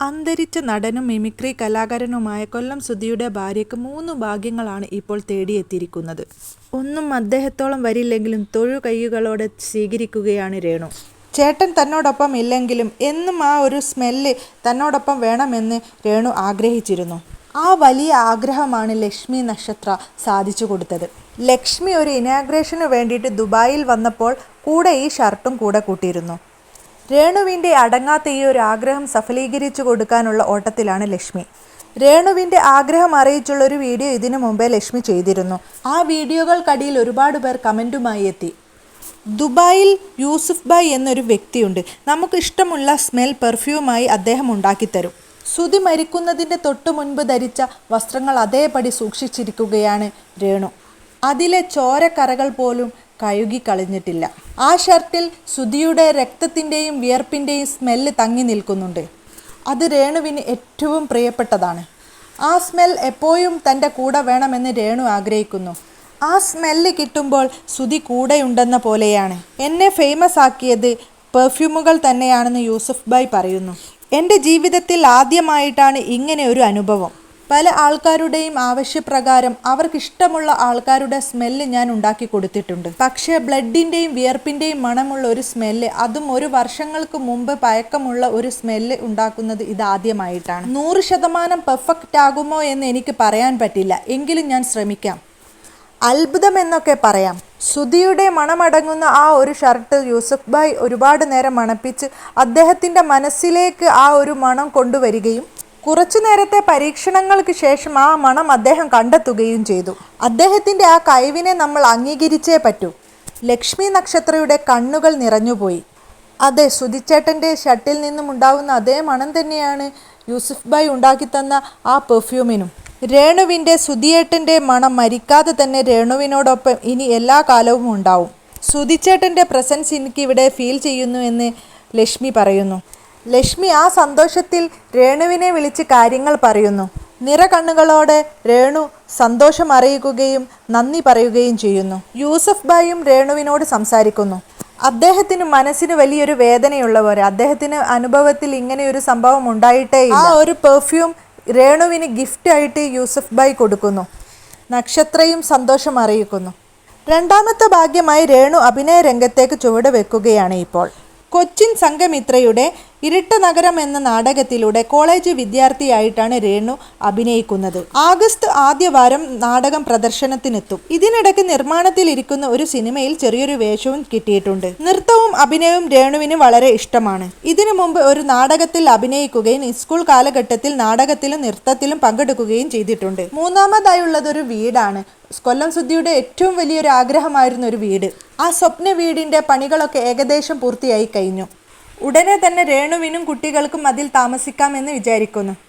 അന്തരിച്ച നടനും മിമിക്രി കലാകാരനുമായ കൊല്ലം സുധിയുടെ ഭാര്യയ്ക്ക് മൂന്ന് ഭാഗ്യങ്ങളാണ് ഇപ്പോൾ തേടിയെത്തിയിരിക്കുന്നത്. ഒന്നും അദ്ദേഹത്തോളം വരില്ലെങ്കിലും തൊഴു കൈകളോടെ സ്വീകരിക്കുകയാണ് രേണു. ചേട്ടൻ തന്നോടൊപ്പം ഇല്ലെങ്കിലും എന്നും ആ ഒരു സ്മെല്ല് തന്നോടൊപ്പം വേണമെന്ന് രേണു ആഗ്രഹിച്ചിരുന്നു. ആ വലിയ ആഗ്രഹമാണ് ലക്ഷ്മി നക്ഷത്ര സാധിച്ചു കൊടുത്തത്. ലക്ഷ്മി ഒരു ഇനാഗ്രേഷന് വേണ്ടിയിട്ട് ദുബായിൽ വന്നപ്പോൾ കൂടെ ഈ ഷർട്ടും കൂടെ കൂട്ടിയിരുന്നു. രേണുവിന്റെ അടങ്ങാത്ത ഈ ഒരു ആഗ്രഹം സഫലീകരിച്ചു കൊടുക്കാനുള്ള ഓട്ടത്തിലാണ് ലക്ഷ്മി. രേണുവിന്റെ ആഗ്രഹം അറിയിച്ചുള്ള ഒരു വീഡിയോ ഇതിനു മുമ്പേ ലക്ഷ്മി ചെയ്തിരുന്നു. ആ വീഡിയോകൾക്കടിയിൽ ഒരുപാട് പേർ കമന്റുമായി എത്തി. ദുബായിൽ യൂസുഫ് ഭായ് എന്നൊരു വ്യക്തിയുണ്ട്. നമുക്ക് ഇഷ്ടമുള്ള സ്മെൽ പെർഫ്യൂമായി അദ്ദേഹം ഉണ്ടാക്കിത്തരും. ശ്രുതി മരിക്കുന്നതിന്റെ തൊട്ടു മുൻപ് ധരിച്ച വസ്ത്രങ്ങൾ അതേപടി സൂക്ഷിച്ചിരിക്കുകയാണ് രേണു. അതിലെ ചോരക്കറകൾ പോലും കഴുകിക്കളഞ്ഞിട്ടില്ല. ആ ഷർട്ടിൽ ശ്രുതിയുടെ രക്തത്തിന്റെയും വിയർപ്പിന്റെയും സ്മെല്ല് തങ്ങി നിൽക്കുന്നുണ്ട്. അത് രേണുവിന് ഏറ്റവും പ്രിയപ്പെട്ടതാണ്. ആ സ്മെൽ എപ്പോഴും തന്റെ കൂടെ വേണമെന്ന് രേണു ആഗ്രഹിക്കുന്നു. ആ സ്മെല്ല് കിട്ടുമ്പോൾ ശ്രുതി കൂടെയുണ്ടെന്ന പോലെയാണ്. എന്നെ ഫേമസ് ആക്കിയത് പെർഫ്യൂമുകൾ തന്നെയാണെന്ന് യൂസഫ് ബായ് പറയുന്നു. എന്റെ ജീവിതത്തിൽ ആദ്യമായിട്ടാണ് ഇങ്ങനെ ഒരു അനുഭവം. പല ആൾക്കാരുടെയും ആവശ്യപ്രകാരം അവർക്കിഷ്ടമുള്ള ആൾക്കാരുടെ സ്മെല്ല് ഞാൻ ഉണ്ടാക്കി കൊടുത്തിട്ടുണ്ട് പക്ഷേ ബ്ലഡിന്റെയും വിയർപ്പിന്റെയും മണമുള്ള ഒരു സ്മെല്ല് അതും ഒരു വർഷങ്ങൾക്ക് മുമ്പ് പഴക്കമുള്ള ഒരു സ്മെല്ല് ഉണ്ടാക്കുന്നത് ഇതാദ്യമായിട്ടാണ്. നൂറ് ശതമാനം പെർഫെക്റ്റ് ആകുമോ എന്ന് എനിക്ക് പറയാൻ പറ്റില്ല. എങ്കിലും ഞാൻ ശ്രമിക്കാം. അത്ഭുതം എന്നൊക്കെ പറയാം. സുധിയുടെ മണമടങ്ങുന്ന ആ ഒരു ഷർട്ട് യൂസഫ് ഭായ് ഒരുപാട് നേരം മണപ്പിച്ച് അദ്ദേഹത്തിന്റെ മനസ്സിലേക്ക് ആ ഒരു മണം കൊണ്ടുവരികയും കുറച്ചു നേരത്തെ പരീക്ഷണങ്ങൾക്ക് ശേഷം ആ മണം അദ്ദേഹം കണ്ടെത്തുകയും ചെയ്തു. അദ്ദേഹത്തിന്റെ ആ കഴിവിനെ നമ്മൾ അംഗീകരിച്ചേ പറ്റൂ. ലക്ഷ്മി നക്ഷത്രയുടെ കണ്ണുകൾ നിറഞ്ഞുപോയി. അതെ സുധിച്ചേട്ടന്റെ ഷട്ടിൽ നിന്നും ഉണ്ടാവുന്ന അതേ മണം തന്നെയാണ് യൂസുഫ് ബായ് ഉണ്ടാക്കിത്തന്ന ആ പെർഫ്യൂമിനും. രേണുവിന്റെ സുധിയേട്ടന്റെ മണം മരിക്കാതെ തന്നെ രേണുവിനോടൊപ്പം ഇനി എല്ലാ കാലവും ഉണ്ടാവും. സുധിച്ചേട്ടന്റെ പ്രസൻസ് എനിക്കിവിടെ ഫീൽ ചെയ്യുന്നു എന്ന് ലക്ഷ്മി പറയുന്നു. ലക്ഷ്മി ആ സന്തോഷത്തിൽ രേണുവിനെ വിളിച്ച് കാര്യങ്ങൾ പറയുന്നു. നിറകണ്ണുകളോട് രേണു സന്തോഷം അറിയിക്കുകയും നന്ദി പറയുകയും ചെയ്യുന്നു. യൂസഫ് ബായും രേണുവിനോട് സംസാരിക്കുന്നു. അദ്ദേഹത്തിന് മനസ്സിന് വലിയൊരു വേദനയുള്ളവർ അദ്ദേഹത്തിന് അനുഭവത്തിൽ ഇങ്ങനെ ഒരു സംഭവം ഉണ്ടായിട്ടേ ആ ഒരു പെർഫ്യൂം രേണുവിന് ഗിഫ്റ്റ് ആയിട്ട് യൂസഫ് ഭായ് കൊടുക്കുന്നു. നക്ഷത്രയും സന്തോഷം അറിയിക്കുന്നു. രണ്ടാമത്തെ ഭാഗ്യമായി രേണു അഭിനയ രംഗത്തേക്ക് ചുവട് വെക്കുകയാണ് ഇപ്പോൾ. കൊച്ചിൻ സംഘമിത്രയുടെ ഇരട്ടനഗരം എന്ന നാടകത്തിലൂടെ കോളേജ് വിദ്യാർത്ഥിയായിട്ടാണ് രേണു അഭിനയിക്കുന്നത്. ആഗസ്റ്റ് ആദ്യവാരം നാടകം പ്രദർശനത്തിനെത്തും. ഇതിനിടയ്ക്ക് നിർമ്മാണത്തിലിരിക്കുന്ന ഒരു സിനിമയിൽ ചെറിയൊരു വേഷവും കിട്ടിയിട്ടുണ്ട്. നൃത്തവും അഭിനയവും രേണുവിന് വളരെ ഇഷ്ടമാണ്. ഇതിനു മുമ്പ് ഒരു നാടകത്തിൽ അഭിനയിക്കുകയും സ്കൂൾ കാലഘട്ടത്തിൽ നാടകത്തിലും നൃത്തത്തിലും പങ്കെടുക്കുകയും ചെയ്തിട്ടുണ്ട്. മൂന്നാമതായുള്ളതൊരു വീടാണ്. കൊല്ലം സുദ്ധിയുടെ ഏറ്റവും വലിയൊരു ആഗ്രഹമായിരുന്നു ഒരു വീട്. ആ സ്വപ്ന വീടിന്റെ പണികളൊക്കെ ഏകദേശം പൂർത്തിയായി കഴിഞ്ഞു. ഉടനെ തന്നെ രേണുവിനും കുട്ടികൾക്കും അതിൽ താമസിക്കാമെന്ന് വിചാരിക്കുന്നു.